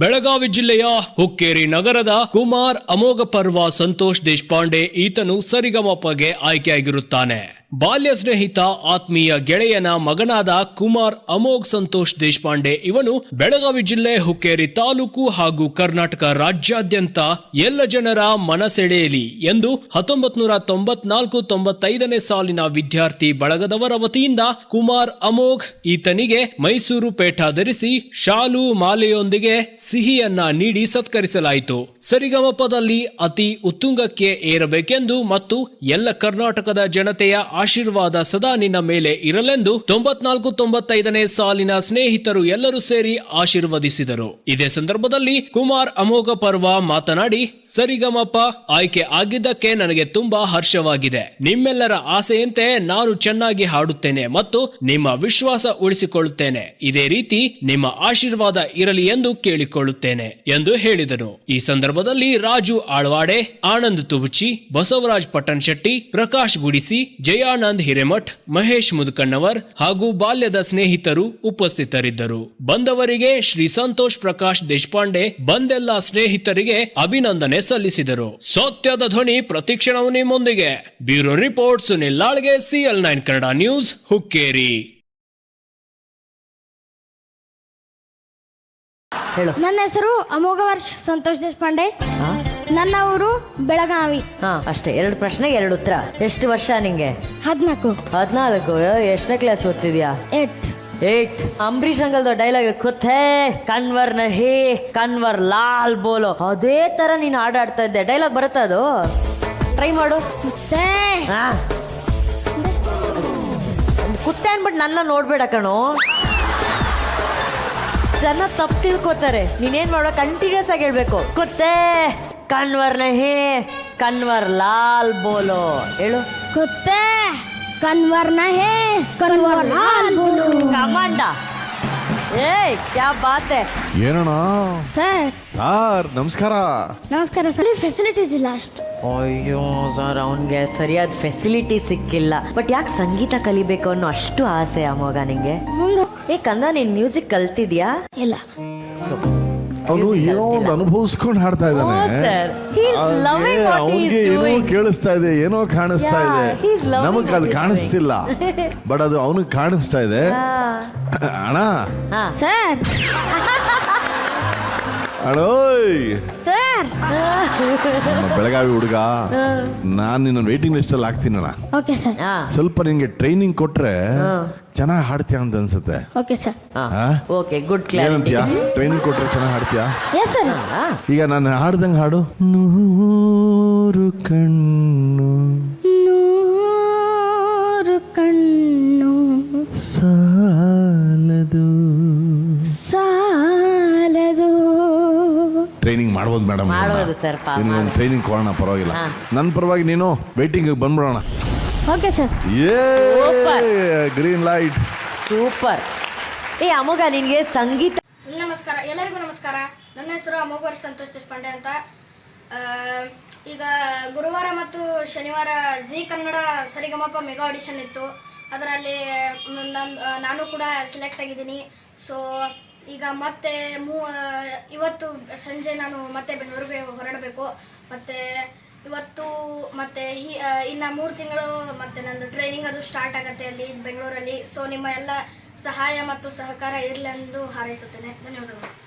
ಬೆಳಗಾವಿ ಜಿಲ್ಲೆಯ ಹುಕ್ಕೇರಿ ನಗರದ ಕುಮಾರ್ ಅಮೋಘ ಪರ್ವ ಸಂತೋಷ್ ದೇಶಪಾಂಡೆ ಈತನು ಸರಿಗಮಪಗೆ ಆಯ್ಕೆಯಾಗಿರುತ್ತಾನೆ. ಬಾಲ್ಯ ಸ್ನೇಹಿತ ಆತ್ಮೀಯ ಗೆಳೆಯನ ಮಗನಾದ ಕುಮಾರ್ ಅಮೋಘ್ ಸಂತೋಷ್ ದೇಶಪಾಂಡೆ ಇವನು ಬೆಳಗಾವಿ ಜಿಲ್ಲೆ ಹುಕ್ಕೇರಿ ತಾಲೂಕು ಹಾಗೂ ಕರ್ನಾಟಕ ರಾಜ್ಯಾದ್ಯಂತ ಎಲ್ಲ ಜನರ ಮನಸೆಳೆಯಲಿ ಎಂದು ಹತ್ತೊಂಬತ್ ನೂರ ತೊಂಬತ್ನಾಲ್ಕು ತೊಂಬತ್ತೈದನೇ ಸಾಲಿನ ವಿದ್ಯಾರ್ಥಿ ಬಳಗದವರ ವತಿಯಿಂದ ಕುಮಾರ್ ಅಮೋಘ್ ಈತನಿಗೆ ಮೈಸೂರು ಪೇಟ ಧರಿಸಿ ಶಾಲು ಮಾಲೆಯೊಂದಿಗೆ ಸಿಹಿಯನ್ನ ನೀಡಿ ಸತ್ಕರಿಸಲಾಯಿತು. ಸರಿಗಮಪದಲ್ಲಿ ಅತಿ ಉತ್ತುಂಗಕ್ಕೆ ಏರಬೇಕೆಂದು ಮತ್ತು ಎಲ್ಲ ಕರ್ನಾಟಕದ ಜನತೆಯ ಆಶೀರ್ವಾದ ಸದಾ ನಿನ್ನ ಮೇಲೆ ಇರಲೆಂದು ತೊಂಬತ್ನಾಲ್ಕು ತೊಂಬತ್ತೈದನೇ ಸಾಲಿನ ಸ್ನೇಹಿತರು ಎಲ್ಲರೂ ಸೇರಿ ಆಶೀರ್ವದಿಸಿದರು. ಇದೇ ಸಂದರ್ಭದಲ್ಲಿ ಕುಮಾರ್ ಅಮೋಘ ಪರ್ವ ಮಾತನಾಡಿ ಸರಿಗಮಪ ಆಯ್ಕೆ ಆಗಿದ್ದಕ್ಕೆ ನನಗೆ ತುಂಬಾ ಹರ್ಷವಾಗಿದೆ. ನಿಮ್ಮೆಲ್ಲರ ಆಸೆಯಂತೆ ನಾನು ಚೆನ್ನಾಗಿ ಹಾಡುತ್ತೇನೆ ಮತ್ತು ನಿಮ್ಮ ವಿಶ್ವಾಸ ಉಳಿಸಿಕೊಳ್ಳುತ್ತೇನೆ. ಇದೇ ರೀತಿ ನಿಮ್ಮ ಆಶೀರ್ವಾದ ಇರಲಿ ಎಂದು ಕೇಳಿಕೊಳ್ಳುತ್ತೇನೆ ಎಂದು ಹೇಳಿದರು. ಈ ಸಂದರ್ಭದಲ್ಲಿ ರಾಜು ಆಳ್ವಾಡೆ, ಆನಂದ್ ತುಬುಚಿ, ಬಸವರಾಜ್ ಪಟ್ಟಣ್ ಶೆಟ್ಟಿ ಪ್ರಕಾಶ್ ಗುಡಿಸಿ ಜಯಾನಂದ್ ಹಿರೇಮಠ್ ಮಹೇಶ್ ಮುದ್ಕಣ್ಣವರ್ ಹಾಗೂ ಬಾಲ್ಯದ ಸ್ನೇಹಿತರು ಉಪಸ್ಥಿತರಿದ್ದರು. ಬಂದವರಿಗೆ ಶ್ರೀ ಸಂತೋಷ್ ಪ್ರಕಾಶ್ ದೇಶಪಾಂಡೆ ಬಂದೆಲ್ಲ ಸ್ನೇಹಿತರಿಗೆ ಅಭಿನಂದನೆ ಸಲ್ಲಿಸಿದರು. ಸತ್ಯದ ಧ್ವನಿ ಪ್ರತಿಕ್ಷಣವು ನಿಮ್ಮೊಂದಿಗೆ. Bureau report Sunil ಲಾಳ್ಗೆ CL nine Kannada news Hukkeri. ಹೇಳು. ನನ್ನ ಹೆಸರು ಅಮೋಘ ವರ್ಷ ಸಂತೋಷ್ ದೇಶಪಾಂಡೆ. ನನ್ನ ಊರು ಬೆಳಗಾವಿ. ಹಾ ಅಷ್ಟೇ. ಎರಡು ಪ್ರಶ್ನೆ ಎರಡು ಉತ್ತರ. ಎಷ್ಟು ವರ್ಷ ನಿಂಗೆ? ಹದಿನಾಲ್ಕು. ಹದಿನಾಲ್ಕು ಎಷ್ಟನೇ ಕ್ಲಾಸ್ ಓದ್ತಿದ್ಯಾ? ಏಟ್ ಏಟ್ ಅಂಬರೀಷ್ ಅಂಗಲ್ದು ಡೈಲಾಗ್ ಕುತ್ತೆ ಕನ್ವರ್ ನಹೇ ಕನ್ವರ್ ಲಾಲ್ ಬೋಲೋ. ಅದೇ ತರ ನೀನು ಆಡಾಡ್ತಾ ಇದ್ದೆ. ಡೈಲಾಗ್ ಬರುತ್ತಾ ಅದು? ಟ್ರೈ ಮಾಡು. ಮತ್ತೆ? ಹಾ. ಕುತ್ತೆ ಅನ್ಬಿಟ್ಟು ನನ್ನ ನೋಡ್ಬೇಡ ಕಣೋ. ಜನ ತಪ್ಪು ತಿಳ್ಕೋತಾರೆ. ನೀನೇನ್ ಮಾಡೋ ಕಂಟಿನ್ಯೂಸ್ ಆಗಿ ಹೇಳ್ಬೇಕು. ಕುತ್ತೆ ಕನ್ವರ್ ನಹಿ ಕನ್ವರ್ ಲಾಲ್ ಬೋಲೋ. ಹೇಳು. ಕುತ್ತೆ ಕನ್ವರ್ ನಹಿ ಕನ್ವರ್ ಲಾಲ್ ಬೋಲೋ. ಕಮಾಂಡ. ಏಯ್ ಕ್ಯಾ ಬಾತ್. ಹೈ ಏನಣ್ಣ? ಸರ್. ಸರ್ ನಮಸ್ಕಾರ. ನಮಸ್ಕಾರ ಸರ್. ಫೆಸಿಲಿಟೀಸ್ ಇಲ್ಲ ಅಷ್ಟು. ಅಯ್ಯೋ ಸರ್ ಅವನಿಗೆ ಸರಿಯಾದ ಫೆಸಿಲಿಟಿ ಸಿಕ್ಕಿಲ್ಲ. ಬಟ್ ಯಾಕೆ ಸಂಗೀತ ಕಲಿಬೇಕು ಅನ್ನೋ ಅಷ್ಟು ಆಸೆ ಆ ಮಗ ನಿಂಗೆ? ಏ ಕಂದ ನೀನ್ ಮ್ಯೂಸಿಕ್ ಕಲ್ತಿದ್ಯಾ? ಇಲ್ಲ. ಅವನು ಏನೋ ಒಂದು ಅನುಭವಿಸ್ಕೊಂಡು ಹಾಡ್ತಾ ಇದ್ದಾನೆ. ಅವನಿಗೆ ಏನೋ. ಕೇಳಿಸ್ತಾ ಇದೆ ಏನೋ ಕಾಣಿಸ್ತಾ ಇದೆ. ನಮಗ್ ಅದು ಕಾಣಿಸ್ತಿಲ್ಲ. ಬಟ್ ಅದು ಅವನಿಗೆ ಕಾಣಿಸ್ತಾ ಇದೆ. ಅಣ್ಣ. ಹಾ. ಸರ್ ಅಳೋಯ್ ಸರ್ ನಮ್ಮ ಬೆಳಗಾವಿ ಹುಡುಗ ನಾನು ನಿನ್ನ ವೇಟಿಂಗ್ ಲಿಸ್ಟ್ ಅಲ್ಲಿ ಹಾಕ್ತೀನಣ್ಣ ಓಕೆ ಸರ್ ಹಾ. ಸ್ವಲ್ಪ ನಿಂಗೆ ಟ್ರೈನಿಂಗ್ ಕೊಟ್ರೆ ಚೆನ್ನಾಗಿ ಹಾಡ್ತೀಯ ಅಂತ ಅನ್ಸುತ್ತೆ. ಓಕೆ ಸರ್ ಹಾ? ಓಕೆ ಗುಡ್ ಏನಂತೀಯ? ಕ್ಲಾರಿಟಿ ಟ್ರೈನಿಂಗ್ ಕೊಟ್ರೆ ಚೆನ್ನಾಗಿ ಹಾಡ್ತೀಯಾ? ಎಸ್ ಸರ್ ಈಗ ನಾನು ಹಾಡ್ದಂಗೆ ಹಾಡು. ನೂರು ಕಣ್ಣು. ನೂರು ಕಣ್ಣು. ಟ್ರೈನಿಂಗ್ ಮಾಡ್ಬೋದು ಮೇಡಮ್ ಮಾಡ್ಬೋದು ಪಾ ನಾನು ಟ್ರೈನಿಂಗ್ ಕೊಡೋಣ ಪರವಾಗಿಲ್ಲ. ಹಾ. ನನ್ನ ಪರವಾಗಿ ನೀನು ವೇಟಿಂಗ್ ಬಂದ್ಬಿಡೋಣ. ಓಕೆ ಸರ್ ಏ Super. ಗ್ರೀನ್ ಲೈಟ್ ಸೂಪರ್ ಏ ಅಮೋಘ ನಿನ್ಗೆ ಸಂಗೀತ ನಮಸ್ಕಾರ ಎಲ್ಲರಿಗೂ ನಮಸ್ಕಾರ. ನನ್ನ ಹೆಸರು ಅಮೋಘರ್ ಸಂತೋಷ್ ದೇಶಪಾಂಡೆ ಅಂತ. ಆ, ಈಗ ಗುರುವಾರ ಮತ್ತು ಶನಿವಾರ Zee Kannada Sa Re Ga Ma Pa mega audition ಇತ್ತು. ಅದರಲ್ಲಿ ನನ್ನ ನಾನು ಕೂಡ ಸೆಲೆಕ್ಟ್ ಆಗಿದ್ದೀನಿ. ಸೊ ಈಗ ಮತ್ತೆ ಮೂ ಇವತ್ತು ಸಂಜೆ ನಾನು ಮತ್ತೆ ಬೆಂಗಳೂರಿಗೆ ಹೊರಡಬೇಕು. ಮತ್ತು ಇವತ್ತು ಮತ್ತೆ ಆ, ಇನ್ನ ಮೂರು ತಿಂಗಳು ಮತ್ತೆ ನಂದು ಟ್ರೈನಿಂಗ್ ಅದು ಸ್ಟಾರ್ಟ್ ಆಗುತ್ತೆ ಅಲ್ಲಿ ಬೆಂಗಳೂರಲ್ಲಿ. ಸೊ ನಿಮ್ಮ ಎಲ್ಲ ಸಹಾಯ ಮತ್ತು ಸಹಕಾರ ಇರಲಿ ಎಂದು ಹಾರೈಸುತ್ತೇನೆ. ಧನ್ಯವಾದಗಳು.